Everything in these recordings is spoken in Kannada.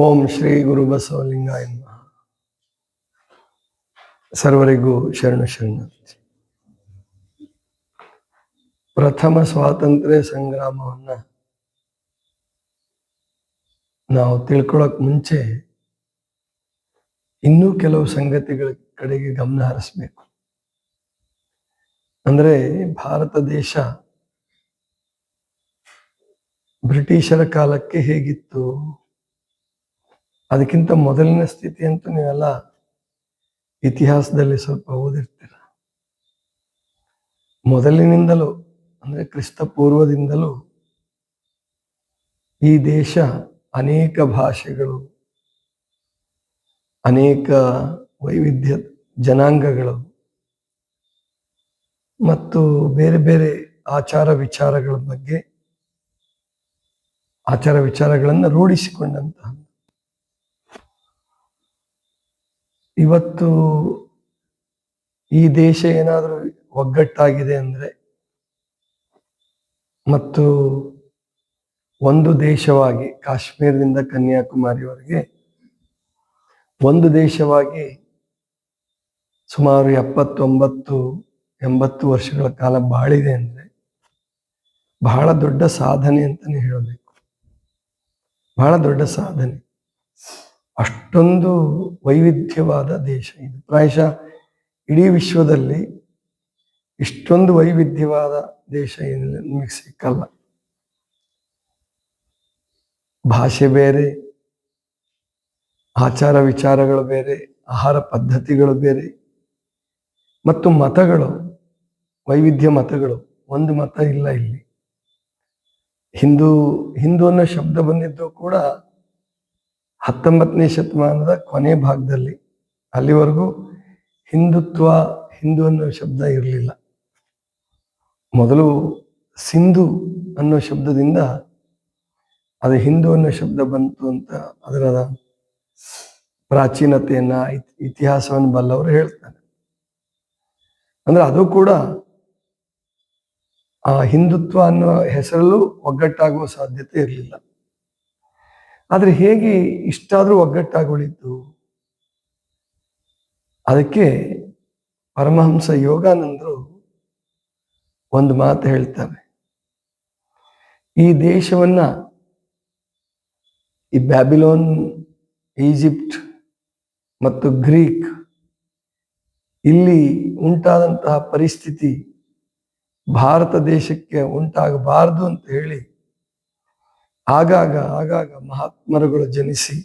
ಓಂ ಶ್ರೀ ಗುರು ಬಸವಲಿಂಗಾಯ ಸರ್ವರಿಗೂ ಶರಣ ಶರಣ ಪ್ರಥಮ ಸ್ವಾತಂತ್ರ್ಯ ಸಂಗ್ರಾಮವನ್ನ ನಾವು ತಿಳ್ಕೊಳಕ್ ಮುಂಚೆ ಇನ್ನೂ ಕೆಲವು ಸಂಗತಿಗಳ ಕಡೆಗೆ ಗಮನ ಹರಿಸ್ಬೇಕು. ಅಂದ್ರೆ ಭಾರತ ದೇಶ ಬ್ರಿಟಿಷರ ಕಾಲಕ್ಕೆ ಹೇಗಿತ್ತು? ಅದಕ್ಕಿಂತ ಮೊದಲಿನ ಸ್ಥಿತಿ ಅಂತೂ ನೀವೆಲ್ಲ ಇತಿಹಾಸದಲ್ಲಿ ಸ್ವಲ್ಪ ಓದಿರ್ತೀರ. ಮೊದಲಿನಿಂದಲೂ ಅಂದ್ರೆ ಕ್ರಿಸ್ತ ಪೂರ್ವದಿಂದಲೂ ಈ ದೇಶ ಅನೇಕ ಭಾಷೆಗಳು, ಅನೇಕ ವೈವಿಧ್ಯ ಜನಾಂಗಗಳು ಮತ್ತು ಬೇರೆ ಬೇರೆ ಆಚಾರ ವಿಚಾರಗಳ ಬಗ್ಗೆ ಆಚಾರ ವಿಚಾರಗಳನ್ನು ರೂಢಿಸಿಕೊಂಡಂತಹ ಇವತ್ತು ಈ ದೇಶ ಏನಾದರೂ ಒಗ್ಗಟ್ಟಾಗಿದೆ ಅಂದ್ರೆ ಮತ್ತು ಒಂದು ದೇಶವಾಗಿ ಕಾಶ್ಮೀರದಿಂದ ಕನ್ಯಾಕುಮಾರಿವರೆಗೆ ಒಂದು ದೇಶವಾಗಿ ಸುಮಾರು ಎಪ್ಪತ್ತೊಂಬತ್ತು, ಎಂಬತ್ತು ವರ್ಷಗಳ ಕಾಲ ಬಾಳಿದೆ ಅಂದ್ರೆ ಬಹಳ ದೊಡ್ಡ ಸಾಧನೆ ಅಂತಲೇ ಹೇಳಬೇಕು. ಬಹಳ ದೊಡ್ಡ ಸಾಧನೆ. ಅಷ್ಟೊಂದು ವೈವಿಧ್ಯವಾದ ದೇಶ ಇದು. ಪ್ರಾಯಶಃ ಇಡೀ ವಿಶ್ವದಲ್ಲಿ ಇಷ್ಟೊಂದು ವೈವಿಧ್ಯವಾದ ದೇಶ ಏನಿಲ್ಲ, ನಿಮಗೆ ಸಿಕ್ಕಲ್ಲ. ಭಾಷೆ ಬೇರೆ, ಆಚಾರ ವಿಚಾರಗಳು ಬೇರೆ, ಆಹಾರ ಪದ್ಧತಿಗಳು ಬೇರೆ, ಮತ್ತು ಮತಗಳು, ವೈವಿಧ್ಯ ಮತಗಳು, ಒಂದು ಮತ ಇಲ್ಲ ಇಲ್ಲಿ. ಹಿಂದೂ ಹಿಂದೂ ಅನ್ನೋ ಶಬ್ದ ಬಂದಿದ್ದು ಕೂಡ ಹತ್ತೊಂಬತ್ತನೇ ಶತಮಾನದ ಕೊನೆ ಭಾಗದಲ್ಲಿ ಅಲ್ಲಿವರೆಗೂ ಹಿಂದುತ್ವ, ಹಿಂದೂ ಅನ್ನೋ ಶಬ್ದ ಇರಲಿಲ್ಲ. ಮೊದಲು ಸಿಂಧು ಅನ್ನೋ ಶಬ್ದದಿಂದ ಅದು ಹಿಂದೂ ಅನ್ನೋ ಶಬ್ದ ಬಂತು ಅಂತ ಅದರ ಪ್ರಾಚೀನತೆಯನ್ನ ಇತ್- ಇತಿಹಾಸವನ್ನು ಬಲ್ಲವರು ಹೇಳ್ತಾರೆ. ಅಂದ್ರೆ ಅದು ಕೂಡ ಆ ಹಿಂದುತ್ವ ಅನ್ನೋ ಹೆಸರಲ್ಲೂ ಒಗ್ಗಟ್ಟಾಗುವ ಸಾಧ್ಯತೆ ಇರಲಿಲ್ಲ. ಆದ್ರೆ ಹೇಗೆ ಇಷ್ಟಾದ್ರೂ ಒಗ್ಗಟ್ಟಾಗಿ ಉಳಿತು ಅದಕ್ಕೆ ಪರಮಹಂಸ ಯೋಗಾನಂದರು ಒಂದು ಮಾತು ಹೇಳ್ತಾರೆ. ಈ ದೇಶವನ್ನ ಈ ಬ್ಯಾಬಿಲೋನ್, ಈಜಿಪ್ಟ್ ಮತ್ತು ಗ್ರೀಕ್ ಇಲ್ಲಿ ಉಂಟಾದಂತಹ ಪರಿಸ್ಥಿತಿ ಭಾರತ ದೇಶಕ್ಕೆ ಉಂಟಾಗಬಾರದು ಅಂತ ಹೇಳಿ ಆಗಾಗ ಆಗಾಗ ಮಹಾತ್ಮರುಗಳು ಜನಿಸಿ,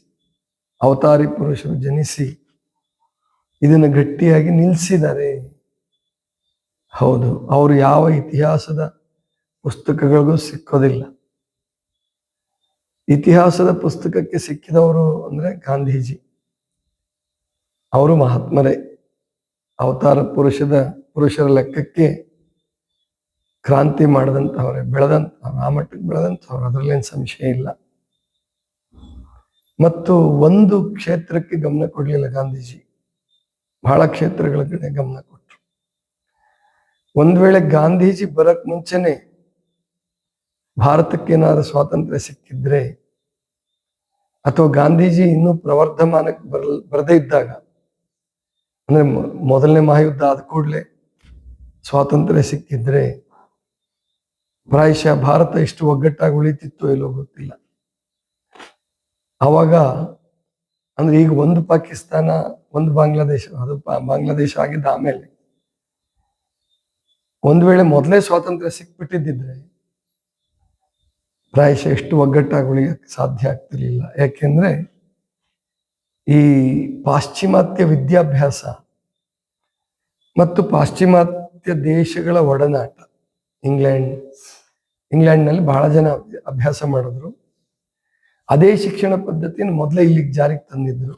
ಅವತಾರಿ ಪುರುಷರು ಜನಿಸಿ ಇದನ್ನು ಗಟ್ಟಿಯಾಗಿ ನಿಲ್ಲಿಸಿದ್ದಾರೆ ಹೌದು, ಅವರು ಯಾವ ಇತಿಹಾಸದ ಪುಸ್ತಕಗಳಿಗೂ ಸಿಕ್ಕೋದಿಲ್ಲ. ಇತಿಹಾಸದ ಪುಸ್ತಕಕ್ಕೆ ಸಿಕ್ಕಿದವರು ಅಂದ್ರೆ ಗಾಂಧೀಜಿ. ಅವರು ಮಹಾತ್ಮರೇ. ಅವತಾರ ಪುರುಷದ, ಪುರುಷರ ಲೆಕ್ಕಕ್ಕೆ ಕ್ರಾಂತಿ ಮಾಡಿದಂಥವ್ರೆ, ಬೆಳೆದಂಥವ್ರು, ಆ ಮಟ್ಟಕ್ಕೆ ಬೆಳೆದಂಥವ್ರು, ಅದರಲ್ಲೇನು ಸಂಶಯ ಇಲ್ಲ. ಮತ್ತು ಒಂದು ಕ್ಷೇತ್ರಕ್ಕೆ ಗಮನ ಕೊಡಲಿಲ್ಲ ಗಾಂಧೀಜಿ. ಬಹಳ ಕ್ಷೇತ್ರಗಳ ಕಡೆ ಗಮನ ಕೊಟ್ಟರು ಒಂದು ವೇಳೆ ಗಾಂಧೀಜಿ ಬರಕ್ ಮುಂಚೆನೆ ಭಾರತಕ್ಕೆ ಏನಾದ್ರು ಸ್ವಾತಂತ್ರ್ಯ ಸಿಕ್ಕಿದ್ರೆ, ಅಥವಾ ಗಾಂಧೀಜಿ ಇನ್ನೂ ಪ್ರವರ್ಧಮಾನಕ್ಕೆ ಬರಲ್ ಬರದೇ ಇದ್ದಾಗ, ಅಂದ್ರೆ ಮೊದಲನೇ ಮಹಾಯುದ್ಧ ಆದ ಕೂಡಲೇ ಸ್ವಾತಂತ್ರ್ಯ ಸಿಕ್ಕಿದ್ರೆ ಪ್ರಾಯಶಃ ಭಾರತ ಎಷ್ಟು ಒಗ್ಗಟ್ಟಾಗಿ ಉಳಿತಿತ್ತು ಎಲ್ಲೋ ಗೊತ್ತಿಲ್ಲ. ಆವಾಗ ಅಂದ್ರೆ ಈಗ ಒಂದು ಪಾಕಿಸ್ತಾನ, ಒಂದು ಬಾಂಗ್ಲಾದೇಶ, ಅದು ಬಾಂಗ್ಲಾದೇಶ ಆಗಿದ್ದ ಆಮೇಲೆ. ಒಂದ್ ವೇಳೆ ಮೊದಲೇ ಸ್ವಾತಂತ್ರ್ಯ ಸಿಕ್ಬಿಟ್ಟಿದ್ದಿದ್ರೆ ಪ್ರಾಯಶಃ ಎಷ್ಟು ಒಗ್ಗಟ್ಟಾಗಿ ಉಳಿಯಕ್ಕೆ ಸಾಧ್ಯ ಆಗ್ತಿರ್ಲಿಲ್ಲ. ಯಾಕೆಂದ್ರೆ ಈ ಪಾಶ್ಚಿಮಾತ್ಯ ವಿದ್ಯಾಭ್ಯಾಸ ಮತ್ತು ಪಾಶ್ಚಿಮಾತ್ಯ ದೇಶಗಳ ಒಡನಾಟ, ಇಂಗ್ಲೆಂಡ್ ಇಂಗ್ಲೆಂಡ್ನಲ್ಲಿ ಬಹಳ ಜನ ಅಭ್ಯಾಸ ಮಾಡಿದ್ರು. ಅದೇ ಶಿಕ್ಷಣ ಪದ್ಧತಿಯನ್ನು ಮೊದಲೇ ಇಲ್ಲಿಗೆ ಜಾರಿಗೆ ತಂದಿದ್ರು.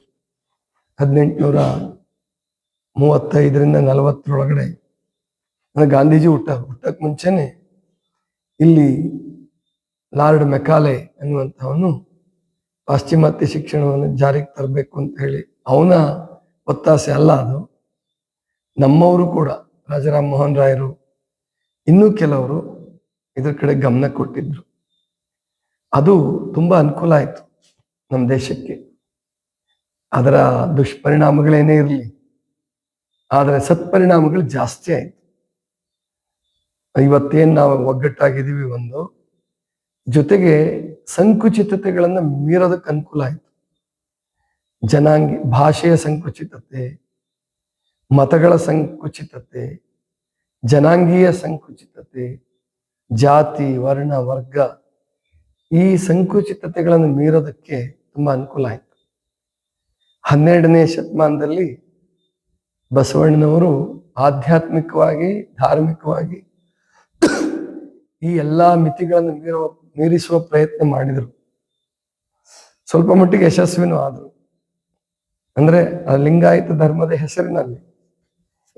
ಹದಿನೆಂಟುನೂರ ಮೂವತ್ತೈದರಿಂದ ನಲವತ್ತರೊಳಗಡೆ ಗಾಂಧೀಜಿ ಹುಟ್ಟ ಹುಟ್ಟಕ್ಕೆ ಮುಂಚೆನೆ ಇಲ್ಲಿ ಲಾರ್ಡ್ ಮೆಕಾಲೆ ಅನ್ನುವಂಥವನು ಪಾಶ್ಚಿಮಾತ್ಯ ಶಿಕ್ಷಣವನ್ನು ಜಾರಿಗೆ ತರಬೇಕು ಅಂತ ಹೇಳಿ ಅವನ ಒತ್ತಾಸೆ ಅಲ್ಲ ಅದು. ನಮ್ಮವರು ಕೂಡ ರಾಜರಾಮ್ ಮೋಹನ್ ರಾಯರು, ಇನ್ನೂ ಕೆಲವರು ಇದ್ರ ಕಡೆ ಗಮನ ಕೊಟ್ಟಿದ್ರು. ಅದು ತುಂಬಾ ಅನುಕೂಲ ಆಯ್ತು ನಮ್ಮ ದೇಶಕ್ಕೆ. ಅದರ ದುಷ್ಪರಿಣಾಮಗಳೇನೇ ಇರಲಿ, ಆದರೆ ಸತ್ಪರಿಣಾಮಗಳು ಜಾಸ್ತಿ ಆಯ್ತು. ಇವತ್ತೇನು ನಾವು ಒಗ್ಗಟ್ಟಾಗಿದ್ದೀವಿ ಒಂದು, ಜೊತೆಗೆ ಸಂಕುಚಿತತೆಗಳನ್ನು ಮೀರೋದಕ್ಕೆ ಅನುಕೂಲ ಆಯ್ತು. ಜನಾಂಗಿ, ಭಾಷೆಯ ಸಂಕುಚಿತತೆ, ಮತಗಳ ಸಂಕುಚಿತತೆ, ಜನಾಂಗೀಯ ಸಂಕುಚಿತತೆ ಜಾತಿ, ವರ್ಣ, ವರ್ಗ ಈ ಸಂಕುಚಿತತೆಗಳನ್ನು ಮೀರೋದಕ್ಕೆ ತುಂಬಾ ಅನುಕೂಲ ಆಯ್ತು. ಹನ್ನೆರಡನೇ ಶತಮಾನದಲ್ಲಿ ಬಸವಣ್ಣನವರು ಆಧ್ಯಾತ್ಮಿಕವಾಗಿ, ಧಾರ್ಮಿಕವಾಗಿ ಈ ಎಲ್ಲಾ ಮಿತಿಗಳನ್ನು ಮೀರುವ ಮೀರಿಸುವ ಪ್ರಯತ್ನ ಮಾಡಿದರು. ಸ್ವಲ್ಪ ಮಟ್ಟಿಗೆ ಯಶಸ್ವಿನೂ ಆದರು. ಅಂದ್ರೆ ಲಿಂಗಾಯತ ಧರ್ಮದ ಹೆಸರಿನಲ್ಲಿ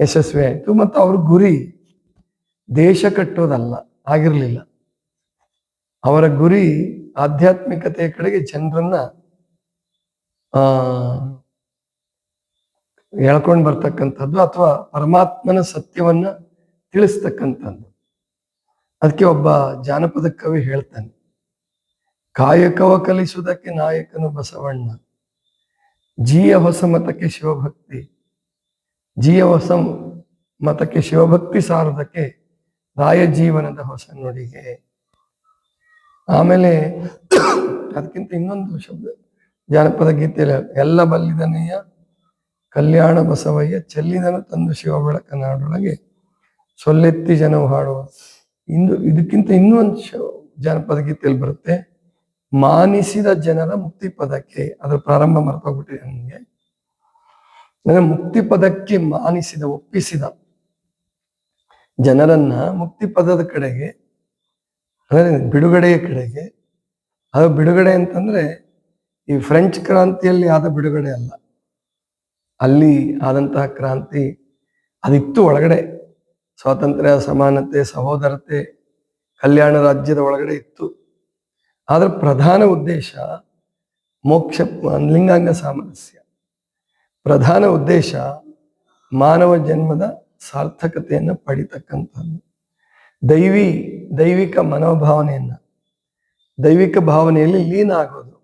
ಯಶಸ್ವಿ ಆಯಿತು. ಮತ್ತು ಅವ್ರ ಗುರಿ ದೇಶ ಕಟ್ಟೋದಲ್ಲ. ಆಗಿರಲಿಲ್ಲ. ಅವರ ಗುರಿ ಆಧ್ಯಾತ್ಮಿಕತೆಯ ಕಡೆಗೆ ಜನರನ್ನ ಹೇಳ್ಕೊಂಡು ಬರ್ತಕ್ಕಂಥದ್ದು ಅಥವಾ ಪರಮಾತ್ಮನ ಸತ್ಯವನ್ನ ತಿಳಿಸ್ತಕ್ಕಂಥದ್ದು. ಅದಕ್ಕೆ ಒಬ್ಬ ಜಾನಪದ ಕವಿ ಹೇಳ್ತಾನೆ, ಕಾಯಕವ ಕಲಿಸುವುದಕ್ಕೆ ನಾಯಕನು ಬಸವಣ್ಣ, ಜೀಯ ಹೊಸ ಮತಕ್ಕೆ ಶಿವಭಕ್ತಿ, ಜೀಯ ಹೊಸ ಮತಕ್ಕೆ ಶಿವಭಕ್ತಿ ಸಾರುವುದಕ್ಕೆ ರಾಯ ಜೀವನದ ಹೊಸ ನುಡಿಗೆ. ಆಮೇಲೆ ಅದಕ್ಕಿಂತ ಇನ್ನೊಂದು ಶಬ್ದ, ಜಾನಪದ ಗೀತೆಯಲ್ಲಿ ಎಲ್ಲ ಬಲ್ಲಿದನೆಯ ಕಲ್ಯಾಣ ಬಸವಯ್ಯ ಚೆಲ್ಲಿದನು ತಂದು ಶಿವ ಬೆಳಕ ನಾಡೊಳಗೆ ಸೊಲ್ಲೆತ್ತಿ ಜನವು ಹಾಡುವ. ಇಂದು ಇದಕ್ಕಿಂತ ಇನ್ನೂ ಒಂದು ಶ- ಜಾನಪದ ಗೀತೆಯಲ್ಲಿ ಬರುತ್ತೆ, ಮಾನಿಸಿದ ಜನರ ಮುಕ್ತಿ ಪದಕ್ಕೆ. ಅದರ ಪ್ರಾರಂಭ ಮರ್ತೋಗ್ಬಿಟ್ಟಿದೆ ನನಗೆ. ಮುಕ್ತಿ ಪದಕ್ಕೆ ಮಾನಿಸಿದ, ಒಪ್ಪಿಸಿದ. ಜನರನ್ನ ಮುಕ್ತಿ ಪದದ ಕಡೆಗೆ, ಅಂದ್ರೆ ಬಿಡುಗಡೆಯ ಕಡೆಗೆ. ಅದು ಬಿಡುಗಡೆ ಅಂತಂದ್ರೆ ಈ ಫ್ರೆಂಚ್ ಕ್ರಾಂತಿಯಲ್ಲಿ ಆದ ಬಿಡುಗಡೆ ಅಲ್ಲ. ಅಲ್ಲಿ ಆದಂತಹ ಕ್ರಾಂತಿ ಅದಿತ್ತು ಒಳಗಡೆ. ಸ್ವಾತಂತ್ರ್ಯ, ಸಮಾನತೆ, ಸಹೋದರತೆ, ಕಲ್ಯಾಣ ರಾಜ್ಯದ ಒಳಗಡೆ ಇತ್ತು. ಆದ್ರೆ ಪ್ರಧಾನ ಉದ್ದೇಶ ಮೋಕ್ಷ, ಲಿಂಗಾಂಗ ಸಾಮರಸ್ಯ. ಪ್ರಧಾನ ಉದ್ದೇಶ ಮಾನವ ಜನ್ಮದ ಸಾರ್ಥಕತೆಯನ್ನು ಪಡಿತಕ್ಕಂಥದ್ದು. ದೈವಿ, ದೈವಿಕ ಮನೋಭಾವನೆಯನ್ನ, ದೈವಿಕ ಭಾವನೆಯಲ್ಲಿ ಲೀನ ಆಗೋದು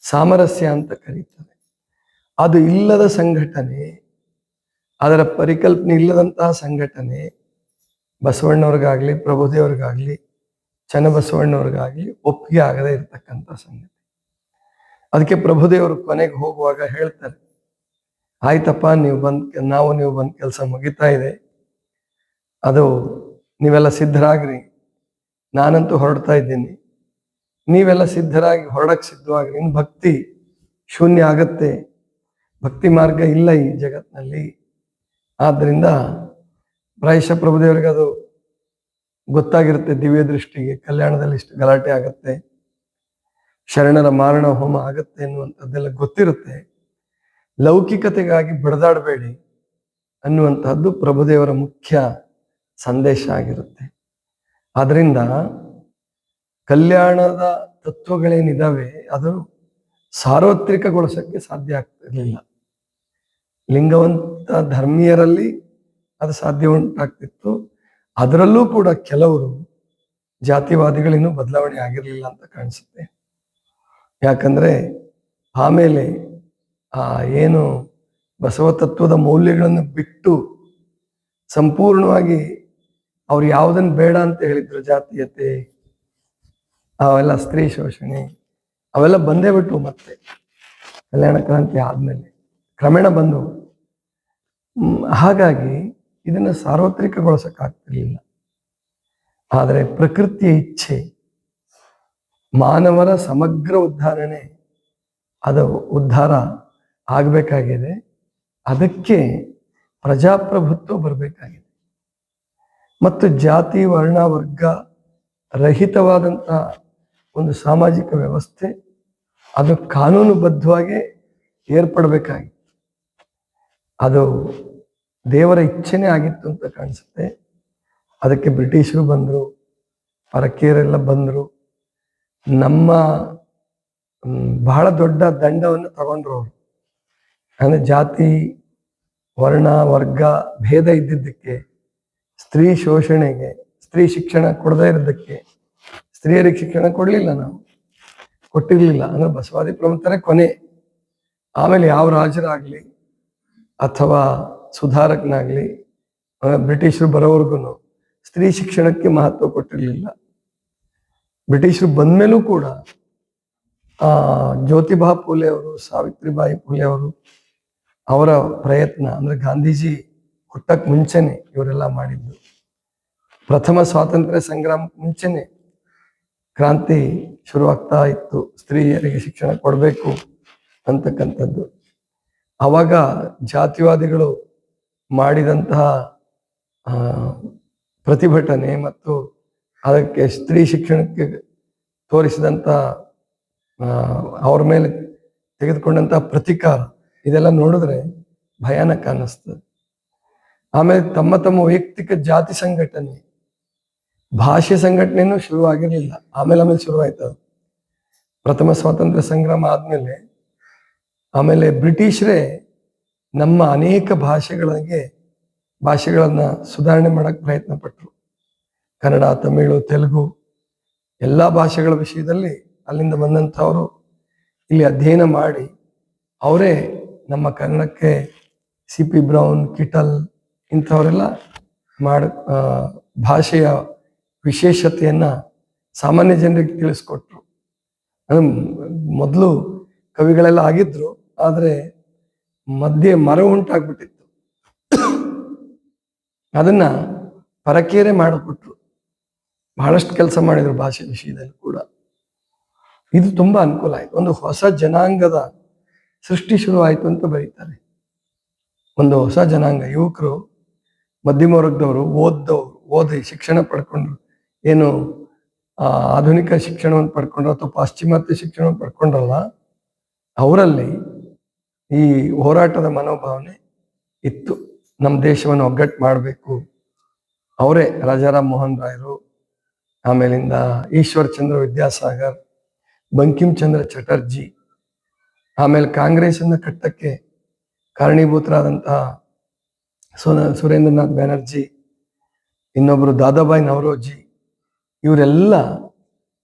ಸಾಮರಸ್ಯ ಅಂತ ಕರೀತಾರೆ. ಅದು ಇಲ್ಲದ ಸಂಘಟನೆ, ಅದರ ಪರಿಕಲ್ಪನೆ ಇಲ್ಲದಂತಹ ಸಂಘಟನೆ, ಬಸವಣ್ಣವ್ರಿಗಾಗಲಿ ಪ್ರಭುದೇವ್ರಿಗಾಗಲಿ ಚನ್ನಬಸವಣ್ಣವ್ರಿಗಾಗಲಿ ಒಪ್ಪಿಗೆ ಆಗದೆ ಇರತಕ್ಕಂಥ ಸಂಗತಿ. ಅದಕ್ಕೆ ಪ್ರಭುದೇವರು ಕೊನೆಗೆ ಹೋಗುವಾಗ ಹೇಳ್ತಾರೆ ಆಯ್ತಪ್ಪ, ನೀವು ಬಂದು ನಾವು ನೀವು ಬಂದು ಕೆಲಸ ಮುಗಿತಾ ಇದೆ. ಅದು ನೀವೆಲ್ಲ ಸಿದ್ಧರಾಗ್ರಿ. ನಾನಂತೂ ಹೊರಡ್ತಾ ಇದ್ದೀನಿ. ನೀವೆಲ್ಲ ಸಿದ್ಧರಾಗಿ ಹೊರಡಕ್ಕೆ ಸಿದ್ಧವಾಗ್ರಿ. ಇನ್ನು ಭಕ್ತಿ ಶೂನ್ಯ ಆಗತ್ತೆ. ಭಕ್ತಿ ಮಾರ್ಗ ಇಲ್ಲ ಈ ಜಗತ್ತಿನಲ್ಲಿ ಆದ್ರಿಂದ ಪ್ರಾಯಶಃ ಪ್ರಭುದೇವರಿಗೆ ಅದು ಗೊತ್ತಾಗಿರುತ್ತೆ. ದಿವ್ಯ ದೃಷ್ಟಿಗೆ ಕಲ್ಯಾಣದಲ್ಲಿ ಇಷ್ಟು ಗಲಾಟೆ ಆಗತ್ತೆ. ಶರಣರ ಮಾರಣ ಹೋಮ ಆಗತ್ತೆ ಅನ್ನುವಂಥದ್ದೆಲ್ಲ ಗೊತ್ತಿರುತ್ತೆ. ಲೌಕಿಕತೆಗಾಗಿ ಬಡದಾಡಬೇಡಿ ಅನ್ನುವಂತಹದ್ದು ಪ್ರಭುದೇವರ ಮುಖ್ಯ ಸಂದೇಶ ಆಗಿರುತ್ತೆ. ಆದ್ರಿಂದ ಕಲ್ಯಾಣದ ತತ್ವಗಳೇನಿದಾವೆ ಅದು ಸಾರ್ವತ್ರಿಕಗೊಳಿಸಕ್ಕೆ ಸಾಧ್ಯ ಆಗ್ತಿರ್ಲಿಲ್ಲ. ಲಿಂಗವಂತ ಧರ್ಮೀಯರಲ್ಲಿ ಅದು ಸಾಧ್ಯ ಉಂಟಾಗ್ತಿತ್ತು. ಅದರಲ್ಲೂ ಕೂಡ ಕೆಲವರು ಜಾತಿವಾದಿಗಳಿನ್ನೂ ಬದಲಾವಣೆ ಆಗಿರಲಿಲ್ಲ ಅಂತ ಕಾಣಿಸುತ್ತೆ. ಯಾಕಂದ್ರೆ ಆಮೇಲೆ ಆ ಏನು ಬಸವ ತತ್ವದ ಮೌಲ್ಯಗಳನ್ನು ಬಿಟ್ಟು ಸಂಪೂರ್ಣವಾಗಿ ಅವ್ರು ಯಾವುದನ್ನು ಬೇಡ ಅಂತ ಹೇಳಿದ್ರು ಜಾತೀಯತೆ, ಅವೆಲ್ಲ ಸ್ತ್ರೀ ಶೋಷಣೆ, ಅವೆಲ್ಲ ಬಂದೇ ಬಿಟ್ಟು ಮತ್ತೆ ಕಲ್ಯಾಣ ಕ್ರಾಂತಿ ಆದ್ಮೇಲೆ. ಕ್ರಮೇಣ ಬಂದು ಹಾಗಾಗಿ ಇದನ್ನ ಸಾರ್ವತ್ರಿಕಗೊಳಿಸಕ್ಕಾಗ್ತಿರ್ಲಿಲ್ಲ. ಆದರೆ ಪ್ರಕೃತಿಯ ಇಚ್ಛೆ, ಮಾನವರ ಸಮಗ್ರ ಉದ್ಧಾರಣೆ, ಅದು ಉದ್ಧಾರ ಆಗಬೇಕಾಗಿದೆ. ಅದಕ್ಕೆ ಪ್ರಜಾಪ್ರಭುತ್ವ ಬರಬೇಕಾಗಿದೆ. ಮತ್ತು ಜಾತಿ, ವರ್ಣ, ವರ್ಗ ರಹಿತವಾದಂಥ ಒಂದು ಸಾಮಾಜಿಕ ವ್ಯವಸ್ಥೆ ಅದು ಕಾನೂನುಬದ್ಧವಾಗಿ ಏರ್ಪಡಬೇಕಾಗಿತ್ತು ಅದು ದೇವರ ಇಚ್ಛೆನೇ ಆಗಿತ್ತು ಅಂತ ಕಾಣಿಸುತ್ತೆ. ಅದಕ್ಕೆ ಬ್ರಿಟಿಷರು ಬಂದರು, ಪರಕೀಯರೆಲ್ಲ ಬಂದರು. ನಮ್ಮ ಬಹಳ ದೊಡ್ಡ ದಂಡವನ್ನು ತಗೊಂಡ್ರು ಅವರು. ಅಂದ್ರೆ ಜಾತಿ, ವರ್ಣ, ವರ್ಗ ಭೇದ ಇದ್ದಿದ್ದಕ್ಕೆ, ಸ್ತ್ರೀ ಶೋಷಣೆಗೆ, ಸ್ತ್ರೀ ಶಿಕ್ಷಣ ಕೊಡದೇ ಇರೋದಕ್ಕೆ, ಸ್ತ್ರೀಯರಿಗೆ ಶಿಕ್ಷಣ ಕೊಡಲಿಲ್ಲ ನಾವು. ಕೊಟ್ಟಿರಲಿಲ್ಲ. ಅಂದರೆ ಬಸವಾದಿ ಪ್ರಮುಖರೇ ಕೊನೆ. ಆಮೇಲೆ ಯಾವ ರಾಜರಾಗಲಿ ಅಥವಾ ಸುಧಾರಕನಾಗಲಿ ಬ್ರಿಟಿಷರು ಬರೋವರೆಗೂ ಸ್ತ್ರೀ ಶಿಕ್ಷಣಕ್ಕೆ ಮಹತ್ವ ಕೊಟ್ಟಿರಲಿಲ್ಲ. ಬ್ರಿಟಿಷರು ಬಂದಮೇಲೂ ಕೂಡ ಜ್ಯೋತಿಬಾ ಫುಲೆ ಅವರು, ಸಾವಿತ್ರಿಬಾಯಿ ಫುಲೆ ಅವರು ಅವರ ಪ್ರಯತ್ನ, ಅಂದ್ರೆ ಗಾಂಧೀಜಿ ಹುಟ್ಟಕ್ ಮುಂಚೆನೆ ಇವರೆಲ್ಲ ಮಾಡಿದ್ದು. ಪ್ರಥಮ ಸ್ವಾತಂತ್ರ್ಯ ಸಂಗ್ರಾಮ ಮುಂಚೆನೆ ಕ್ರಾಂತಿ ಶುರುವಾಗ್ತಾ ಇತ್ತು. ಸ್ತ್ರೀಯರಿಗೆ ಶಿಕ್ಷಣ ಕೊಡಬೇಕು ಅಂತಕ್ಕಂಥದ್ದು. ಅವಾಗ ಜಾತಿವಾದಿಗಳು ಮಾಡಿದಂತಹ ಪ್ರತಿಭಟನೆ ಮತ್ತು ಅದಕ್ಕೆ ಸ್ತ್ರೀ ಶಿಕ್ಷಣಕ್ಕೆ ತೋರಿಸಿದಂಥ ಅವ್ರ ಮೇಲೆ ತೆಗೆದುಕೊಂಡಂತಹ ಪ್ರತಿಕಾರ ಇದೆಲ್ಲ ನೋಡಿದ್ರೆ ಭಯಾನಕ ಅನ್ನಿಸ್ತದೆ. ಆಮೇಲೆ ತಮ್ಮ ತಮ್ಮ ವೈಯಕ್ತಿಕ ಜಾತಿ ಸಂಘಟನೆ, ಭಾಷೆ ಸಂಘಟನೆನೂ ಶುರುವಾಗಿರಲಿಲ್ಲ. ಆಮೇಲೆ ಆಮೇಲೆ ಶುರುವಾಯ್ತು. ಪ್ರಥಮ ಸ್ವಾತಂತ್ರ್ಯ ಸಂಗ್ರಾಮ ಆದ್ಮೇಲೆ, ಆಮೇಲೆ ಬ್ರಿಟಿಷರೇ ನಮ್ಮ ಅನೇಕ ಭಾಷೆಗಳಿಗೆ, ಭಾಷೆಗಳನ್ನ ಸುಧಾರಣೆ ಮಾಡಕ್ ಪ್ರಯತ್ನ ಪಟ್ಟರು ಕನ್ನಡ, ತಮಿಳು, ತೆಲುಗು, ಎಲ್ಲ ಭಾಷೆಗಳ ವಿಷಯದಲ್ಲಿ ಅಲ್ಲಿಂದ ಬಂದಂಥವರು ಇಲ್ಲಿ ಅಧ್ಯಯನ ಮಾಡಿ, ಅವರೇ ನಮ್ಮ ಕನ್ನಡಕ್ಕೆ ಸಿ ಪಿ ಬ್ರೌನ್ ಕಿಟಲ್ ಇಂಥವರೆಲ್ಲ ಮಾಡ ಭಾಷೆಯ ವಿಶೇಷತೆಯನ್ನು ಸಾಮಾನ್ಯ ಜನರಿಗೆ ತಿಳಿಸ್ಕೊಟ್ರು. ಮೊದಲು ಕವಿಗಳೆಲ್ಲ ಆಗಿದ್ರು, ಆದರೆ ಮಧ್ಯೆ ಮರ ಉಂಟಾಗ್ಬಿಟ್ಟಿತ್ತು. ಅದನ್ನ ಪರಕೇರೆ ಮಾಡಿಕೊಟ್ರು. ಬಹಳಷ್ಟು ಕೆಲಸ ಮಾಡಿದ್ರು ಭಾಷೆ ವಿಷಯದಲ್ಲಿ ಕೂಡ. ಇದು ತುಂಬಾ ಅನುಕೂಲ ಆಯ್ತು. ಒಂದು ಹೊಸ ಜನಾಂಗದ ಸೃಷ್ಟಿ ಶುರುವಾಯಿತು ಅಂತ ಬರೀತಾರೆ. ಒಂದು ಹೊಸ ಜನಾಂಗ, ಯುವಕರು, ಮಧ್ಯಮ ವರ್ಗದವರು ಓದ್ದವರು, ಓದಿ ಶಿಕ್ಷಣ ಪಡ್ಕೊಂಡ್ರು. ಏನು ಆಧುನಿಕ ಶಿಕ್ಷಣವನ್ನು ಪಡ್ಕೊಂಡ್ರು ಅಥವಾ ಪಾಶ್ಚಿಮಾತ್ಯ ಶಿಕ್ಷಣವನ್ನು ಪಡ್ಕೊಂಡ್ರಲ್ಲ, ಅವರಲ್ಲಿ ಈ ಹೋರಾಟದ ಮನೋಭಾವನೆ ಇತ್ತು. ನಮ್ಮ ದೇಶವನ್ನು ಒಗ್ಗಟ್ಟು ಮಾಡಬೇಕು. ಅವರೇ ರಾಜಾರಾಮ್ ಮೋಹನ್ ರಾಯರು, ಆಮೇಲಿಂದ ಈಶ್ವರ್ ಚಂದ್ರ ವಿದ್ಯಾಸಾಗರ್ ಬಂಕಿಂ ಚಂದ್ರ ಚಟರ್ಜಿ ಆಮೇಲೆ ಕಾಂಗ್ರೆಸ್ಸನ್ನು ಕಟ್ಟಕ್ಕೆ ಕಾರಣೀಭೂತರಾದಂತಹ ಸೋನ ಸುರೇಂದ್ರನಾಥ್ ಬ್ಯಾನರ್ಜಿ ಇನ್ನೊಬ್ಬರು ದಾದಾಬಾಯಿ ನವರೋಜಿ, ಇವರೆಲ್ಲ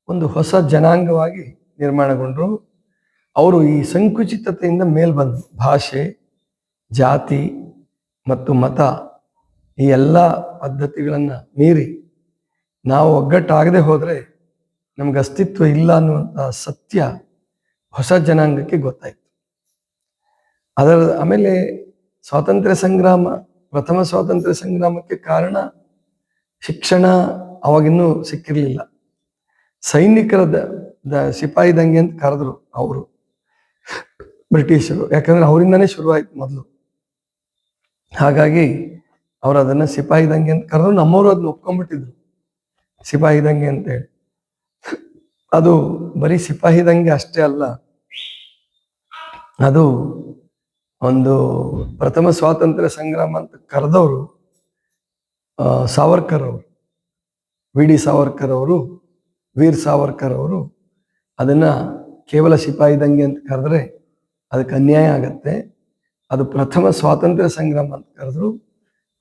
ಒಂದು ಹೊಸ ಜನಾಂಗವಾಗಿ ನಿರ್ಮಾಣಗೊಂಡ್ರು. ಅವರು ಈ ಸಂಕುಚಿತತೆಯಿಂದ ಮೇಲ್ ಬಂದರು ಭಾಷೆ, ಜಾತಿ ಮತ್ತು ಮತ ಈ ಎಲ್ಲ ಪದ್ಧತಿಗಳನ್ನು ಮೀರಿ ನಾವು ಒಗ್ಗಟ್ಟಾಗದೆ ಹೋದರೆ ನಮ್ಗೆ ಅಸ್ತಿತ್ವ ಇಲ್ಲ ಅನ್ನುವಂಥ ಸತ್ಯ ಹೊಸ ಜನಾಂಗಕ್ಕೆ ಗೊತ್ತಾಯ್ತು. ಅದರ ಆಮೇಲೆ ಸ್ವಾತಂತ್ರ್ಯ ಸಂಗ್ರಾಮ, ಪ್ರಥಮ ಸ್ವಾತಂತ್ರ್ಯ ಸಂಗ್ರಾಮಕ್ಕೆ ಕಾರಣ ಶಿಕ್ಷಣ ಅವಾಗಿನ್ನೂ ಸಿಕ್ಕಿರಲಿಲ್ಲ. ಸೈನಿಕರ ದ- ಸಿಪಾಯಿ ದಂಗೆ ಅಂತ ಕರೆದ್ರು ಅವರು, ಬ್ರಿಟಿಷರು. ಯಾಕಂದ್ರೆ ಅವರಿಂದನೇ ಶುರುವಾಯ್ತು ಮೊದಲು. ಹಾಗಾಗಿ ಅವರು ಅದನ್ನ ಸಿಪಾಯಿ ದಂಗೆ ಅಂತ ಕರೆದ್ರು. ನಮ್ಮವರು ಅದನ್ನ ಒಪ್ಕೊಂಡ್ಬಿಟ್ಟಿದ್ರು. ಸಿಪಾಯಿ ದಂಗೆ ಅಂತ ಹೇಳಿ. ಅದು ಬರೀ ಸಿಪಾಯಿ ದಂಗೆ ಅಷ್ಟೇ ಅಲ್ಲ. ಅದು ಒಂದು ಪ್ರಥಮ ಸ್ವಾತಂತ್ರ್ಯ ಸಂಗ್ರಾಮ ಅಂತ ಕರೆದವರು ಸಾವರ್ಕರ್ ಅವರು. ವಿ ಡಿ ಸಾವರ್ಕರ್ ಅವರು, ವೀರ್ ಸಾವರ್ಕರ್ ಅವರು ಅದನ್ನ ಕೇವಲ ಸಿಪಾಯಿ ದಂಗೆ ಅಂತ ಕರೆದ್ರೆ ಅದಕ್ಕೆ ಅನ್ಯಾಯ ಆಗತ್ತೆ. ಅದು ಪ್ರಥಮ ಸ್ವಾತಂತ್ರ್ಯ ಸಂಗ್ರಾಮ ಅಂತ ಕರೆದ್ರು,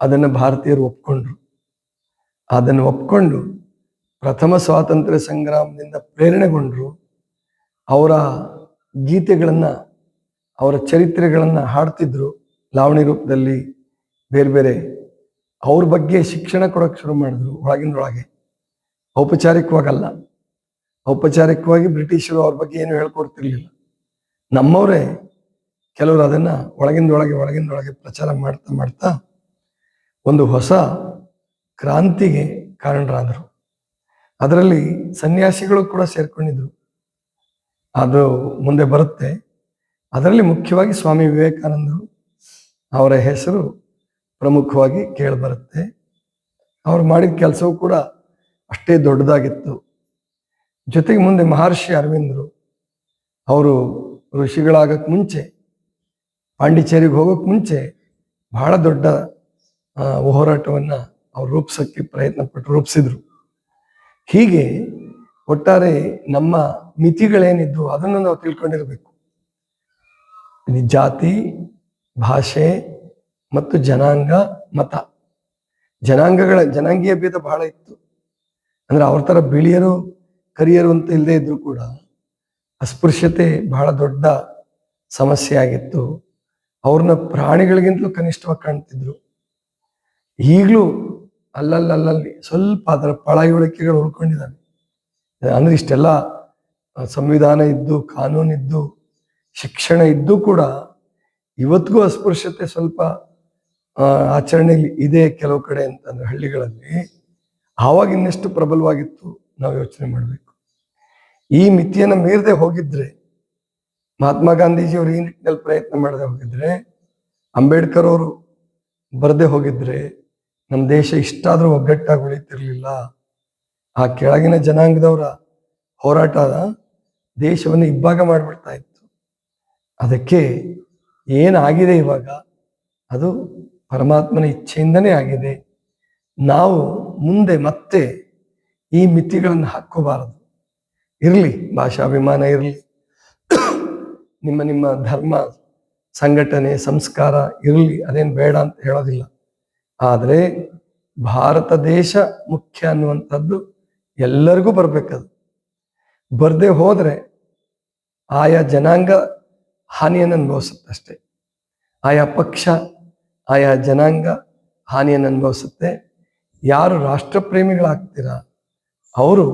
ಅದನ್ನ ಭಾರತೀಯರು ಒಪ್ಕೊಂಡ್ರು. ಅದನ್ನು ಒಪ್ಕೊಂಡು ಪ್ರಥಮ ಸ್ವಾತಂತ್ರ್ಯ ಸಂಗ್ರಾಮದಿಂದ ಪ್ರೇರಣೆಗೊಂಡರು ಅವರ ಗೀತೆಗಳನ್ನು, ಅವರ ಚರಿತ್ರೆಗಳನ್ನು ಹಾಡ್ತಿದ್ರು. ಲಾವಣಿ ರೂಪದಲ್ಲಿ ಬೇರೆ ಬೇರೆ ಅವ್ರ ಬಗ್ಗೆ ಶಿಕ್ಷಣ ಕೊಡೋಕೆ ಶುರು ಮಾಡಿದ್ರು ಒಳಗಿಂದೊಳಗೆ ಔಪಚಾರಿಕವಾಗಲ್ಲ. ಔಪಚಾರಿಕವಾಗಿ ಬ್ರಿಟಿಷರು ಅವ್ರ ಬಗ್ಗೆ ಏನು ಹೇಳ್ಕೊಡ್ತಿರ್ಲಿಲ್ಲ. ನಮ್ಮವರೇ ಕೆಲವರು ಅದನ್ನ ಒಳಗಿಂದೊಳಗೆ ಒಳಗಿಂದೊಳಗೆ ಪ್ರಚಾರ ಮಾಡ್ತಾ ಮಾಡ್ತಾ ಒಂದು ಹೊಸ ಕ್ರಾಂತಿಗೆ ಕಾರಣರಾದರು. ಅದರಲ್ಲಿ ಸನ್ಯಾಸಿಗಳು ಕೂಡ ಸೇರ್ಕೊಂಡಿದ್ರು. ಅದು ಮುಂದೆ ಬರುತ್ತೆ. ಅದರಲ್ಲಿ ಮುಖ್ಯವಾಗಿ ಸ್ವಾಮಿ ವಿವೇಕಾನಂದರು ಅವರ ಹೆಸರು ಪ್ರಮುಖವಾಗಿ ಕೇಳಿಬರುತ್ತೆ. ಅವರು ಮಾಡಿದ ಕೆಲಸವೂ ಕೂಡ ಅಷ್ಟೇ ದೊಡ್ಡದಾಗಿತ್ತು. ಜೊತೆಗೆ ಮುಂದೆ ಮಹರ್ಷಿ ಅರವಿಂದರು ಅವರು ಋಷಿಗಳಾಗಕ್ಕೆ ಮುಂಚೆ, ಪಾಂಡಿಚೇರಿಗೆ ಹೋಗೋಕ್ಕೆ ಮುಂಚೆ ಬಹಳ ದೊಡ್ಡ ಹೋರಾಟವನ್ನು ಅವರು ರೂಪಿಸೋಕ್ಕೆ ಪ್ರಯತ್ನ ಪಟ್ಟು ರೂಪಿಸಿದ್ರು. ಹೀಗೆ ಒಟ್ಟಾರೆ ನಮ್ಮ ಮಿತಿಗಳೇನಿದ್ದು ಅದನ್ನು ನಾವು ತಿಳ್ಕೊಂಡಿರಬೇಕು. ಜಾತಿ, ಭಾಷೆ ಮತ್ತು ಜನಾಂಗ, ಮತ. ಜನಾಂಗಗಳ, ಜನಾಂಗೀಯ ಭೇದ ಬಹಳ ಇತ್ತು. ಅಂದ್ರೆ ಅವ್ರ ತರ ಬಿಳಿಯರು, ಕರಿಯರು ಅಂತ ಇಲ್ಲದೆ ಇದ್ರು ಕೂಡ ಅಸ್ಪೃಶ್ಯತೆ ಬಹಳ ದೊಡ್ಡ ಸಮಸ್ಯೆ ಆಗಿತ್ತು. ಅವ್ರನ್ನ ಪ್ರಾಣಿಗಳಿಗಿಂತಲೂ ಕನಿಷ್ಠವಾಗಿ ಕಾಣ್ತಿದ್ರು. ಈಗಲೂ ಅಲ್ಲಲ್ಲಲ್ಲಿ ಸ್ವಲ್ಪ ಅದರ ಪಳವಳಿಕೆಗಳು ಉಳ್ಕೊಂಡಿದ್ದಾನೆ ಅಂದರೆ ಇಷ್ಟೆಲ್ಲ ಸಂವಿಧಾನ ಇದ್ದು, ಕಾನೂನು ಇದ್ದು, ಶಿಕ್ಷಣ ಇದ್ದು ಕೂಡ ಇವತ್ತಿಗೂ ಅಸ್ಪೃಶ್ಯತೆ ಸ್ವಲ್ಪ ಆಚರಣೆಯಲ್ಲಿ ಇದೆ ಕೆಲವು ಕಡೆ ಅಂತಂದ್ರೆ ಹಳ್ಳಿಗಳಲ್ಲಿ. ಆವಾಗ ಇನ್ನೆಷ್ಟು ಪ್ರಬಲವಾಗಿತ್ತು ನಾವು ಯೋಚನೆ ಮಾಡಬೇಕು. ಈ ಮಿತಿಯನ್ನು ಮೀರದೆ ಹೋಗಿದ್ರೆ, ಮಹಾತ್ಮ ಗಾಂಧೀಜಿಯವರು ಈ ನಿಟ್ಟಿನಲ್ಲಿ ಪ್ರಯತ್ನ ಮಾಡದೆ ಹೋಗಿದ್ರೆ, ಅಂಬೇಡ್ಕರ್ ಅವರು ಬರದೆ ಹೋಗಿದ್ರೆ ನಮ್ಮ ದೇಶ ಇಷ್ಟಾದರೂ ಒಗ್ಗಟ್ಟಾಗಿ ಉಳಿತಿರ್ಲಿಲ್ಲ. ಆ ಕೆಳಗಿನ ಜನಾಂಗದವರ ಹೋರಾಟ ದೇಶವನ್ನು ಇಬ್ಬಾಗ ಮಾಡಿಬಿಡ್ತಾ ಇತ್ತು. ಅದಕ್ಕೆ ಏನಾಗಿದೆ ಇವಾಗ? ಅದು ಪರಮಾತ್ಮನ ಇಚ್ಛೆಯಿಂದನೇ ಆಗಿದೆ. ನಾವು ಮುಂದೆ ಮತ್ತೆ ಈ ಮಿತಿಗಳನ್ನು ಹಾಕೋಬಾರದು ಇರಲಿ, ಭಾಷಾಭಿಮಾನ ಇರಲಿ. ನಿಮ್ಮ ನಿಮ್ಮ ಧರ್ಮ, ಸಂಘಟನೆ, ಸಂಸ್ಕಾರ ಇರಲಿ, ಅದೇನು ಬೇಡ ಅಂತ ಹೇಳೋದಿಲ್ಲ. ಆದರೆ ಭಾರತ ದೇಶ ಮುಖ್ಯ ಅನ್ನುವಂಥದ್ದು ಎಲ್ಲರಿಗೂ ಬರಬೇಕದು. ಬರದೆ ಹೋದರೆ ಆಯಾ ಜನಾಂಗ ಹಾನಿಯನ್ನು ಅನುಭವಿಸುತ್ತೆ ಅಷ್ಟೇ ಆಯಾ ಪಕ್ಷ, ಆಯಾ ಜನಾಂಗ ಹಾನಿಯನ್ನು ಅನುಭವಿಸುತ್ತೆ. ಯಾರು ರಾಷ್ಟ್ರಪ್ರೇಮಿಗಳಾಗ್ತೀರಾ, ಅವರು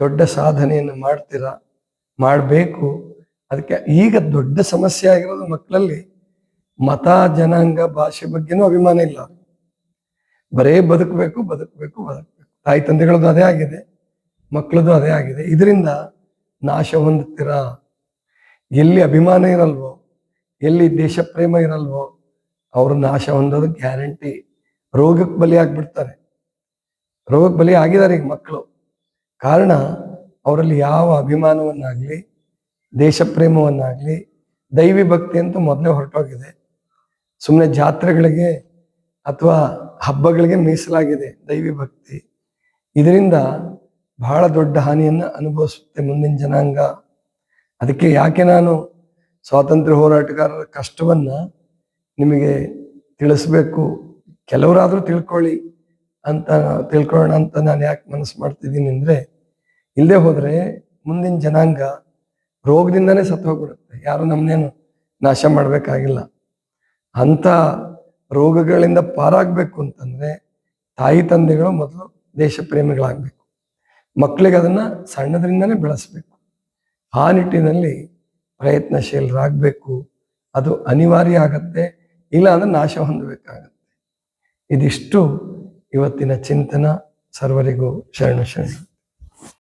ದೊಡ್ಡ ಸಾಧನೆಯನ್ನು ಮಾಡ್ತೀರಾ, ಮಾಡಬೇಕು. ಅದಕ್ಕೆ ಈಗ ದೊಡ್ಡ ಸಮಸ್ಯೆ ಆಗಿರೋದು ಮಕ್ಕಳಲ್ಲಿ ಮತ ಜನಾಂಗ ಭಾಷೆ ಬಗ್ಗೆನೂ ಅಭಿಮಾನ ಇಲ್ಲ. ಬರೇ ಬದುಕಬೇಕು ಬದುಕಬೇಕು ಬದುಕಬೇಕು. ತಾಯಿ ತಂದೆಗಳದ್ದು ಅದೇ ಆಗಿದೆ ಮಕ್ಕಳದ್ದು ಅದೇ ಆಗಿದೆ. ಇದರಿಂದ ನಾಶ ಹೊಂದುತ್ತೀರಾ? ಎಲ್ಲಿ ಅಭಿಮಾನ ಇರಲ್ವೋ, ಎಲ್ಲಿ ದೇಶ ಪ್ರೇಮ ಇರಲ್ವೋ, ಅವರು ನಾಶ ಹೊಂದೋದು ಗ್ಯಾರಂಟಿ. ರೋಗಕ್ಕೆ ಬಲಿ ಆಗ್ಬಿಡ್ತಾರೆ. ರೋಗಕ್ಕೆ ಬಲಿ ಆಗಿದ್ದಾರೆ ಈಗ ಮಕ್ಕಳು. ಕಾರಣ, ಅವರಲ್ಲಿ ಯಾವ ಅಭಿಮಾನವನ್ನಾಗಲಿ ದೇಶ ಪ್ರೇಮವನ್ನಾಗಲಿ ದೈವಿ ಭಕ್ತಿ ಅಂತೂ ಮೊದಲೇ ಹೊರಟೋಗಿದೆ. ಸುಮ್ಮನೆ ಜಾತ್ರೆಗಳಿಗೆ ಅಥವಾ ಹಬ್ಬಗಳಿಗೆ ಮೀಸಲಾಗಿದೆ ದೈವಿ ಭಕ್ತಿ. ಇದರಿಂದ ಬಹಳ ದೊಡ್ಡ ಹಾನಿಯನ್ನು ಅನುಭವಿಸುತ್ತೆ ಮುಂದಿನ ಜನಾಂಗ. ಅದಕ್ಕೆ ಯಾಕೆ ನಾನು ಸ್ವಾತಂತ್ರ್ಯ ಹೋರಾಟಗಾರರ ಕಷ್ಟವನ್ನ ನಿಮಗೆ ತಿಳಿಸ್ಬೇಕು? ಕೆಲವರಾದರೂ ತಿಳ್ಕೊಳ್ಳಿ ಅಂತ ತಿಳ್ಕೊಳ್ಳೋಣ ಅಂತ ನಾನು ಯಾಕೆ ಮನಸ್ಸು ಮಾಡ್ತಿದ್ದೀನಿ ಅಂದ್ರೆ ಇಲ್ಲದೆ ಹೋದರೆ ಮುಂದಿನ ಜನಾಂಗ ರೋಗದಿಂದನೇ ಸತ್ತು ಹೋಗ್ಬಿಡುತ್ತೆ ಯಾರು ನಮ್ಮನ್ನೇನು ನಾಶ ಮಾಡಬೇಕಾಗಿಲ್ಲ. ಅಂಥ ರೋಗಗಳಿಂದ ಪಾರಾಗಬೇಕು ಅಂತಂದ್ರೆ ತಾಯಿ ತಂದೆಗಳು ಮೊದಲು ದೇಶ ಪ್ರೇಮಿಗಳಾಗಬೇಕು ಮಕ್ಕಳಿಗೆ ಅದನ್ನ ಸಣ್ಣದ್ರಿಂದನೇ ಬೆಳೆಸಬೇಕು. ಆ ನಿಟ್ಟಿನಲ್ಲಿ ಪ್ರಯತ್ನಶೀಲರಾಗಬೇಕು. ಅದು ಅನಿವಾರ್ಯ ಆಗತ್ತೆ ಇಲ್ಲ ಅಂದ್ರೆ ನಾಶ ಹೊಂದಬೇಕಾಗತ್ತೆ. ಇದಿಷ್ಟು ಇವತ್ತಿನ ಚಿಂತನ. ಸರ್ವರಿಗೂ ಶರಣ ಶರಣ.